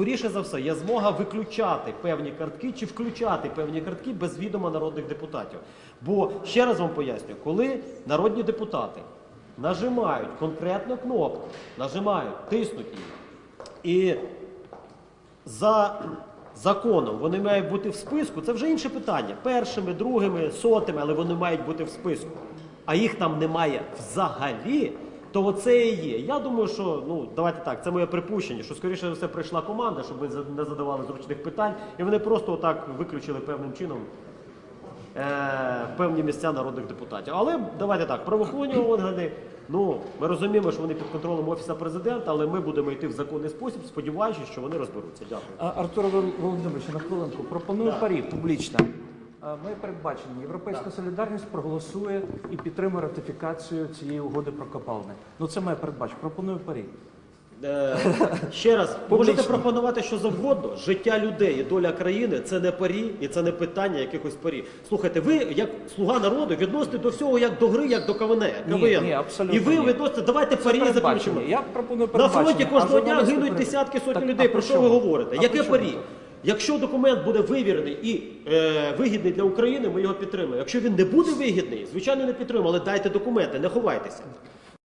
скоріше за все, є змога виключати певні картки чи включати певні картки без відома народних депутатів. Бо ще раз вам поясню, коли народні депутати нажимають конкретну кнопку, нажимають, тиснуть її, і за законом вони мають бути в списку, це вже інше питання. Першими, другими, сотими, але вони мають бути в списку. А їх там немає взагалі. То оце і є. Я думаю, що ну давайте так, це моє припущення, що скоріше за все прийшла команда, щоб ми за- не задавали зручних питань, і вони просто отак виключили певним чином е, певні місця народних депутатів. Але давайте так, правоохоронні органи. Ну ми розуміємо, що вони під контролем офіса президента, але ми будемо йти в законний спосіб, сподіваючись, що вони розберуться. Дякую. Артур Вол- Володимирович, на хвилинку. Пропоную парі публічно. Ми передбачені. Європейська солідарність проголосує і підтримує ратифікацію цієї угоди про копалини. Ну це моє передбачення. Пропоную парі. Е, ще раз, можете пропонувати що завгодно. Життя людей і доля країни це не парі і це не питання якихось парі. Слухайте, ви як слуга народу відносите до всього як до гри, як до КВН. КВН. ні, абсолютно І ви ні. відносите, давайте парі передбачення. заключимо. Я пропоную На фронті кожного дня гинуть десятки сотні Так, людей. Про що ви говорите? А Яке парі? Якщо документ буде вивірений і е, вигідний для України, ми його підтримуємо. Якщо він не буде вигідний, звичайно не підтримуємо, але дайте документи, не ховайтеся.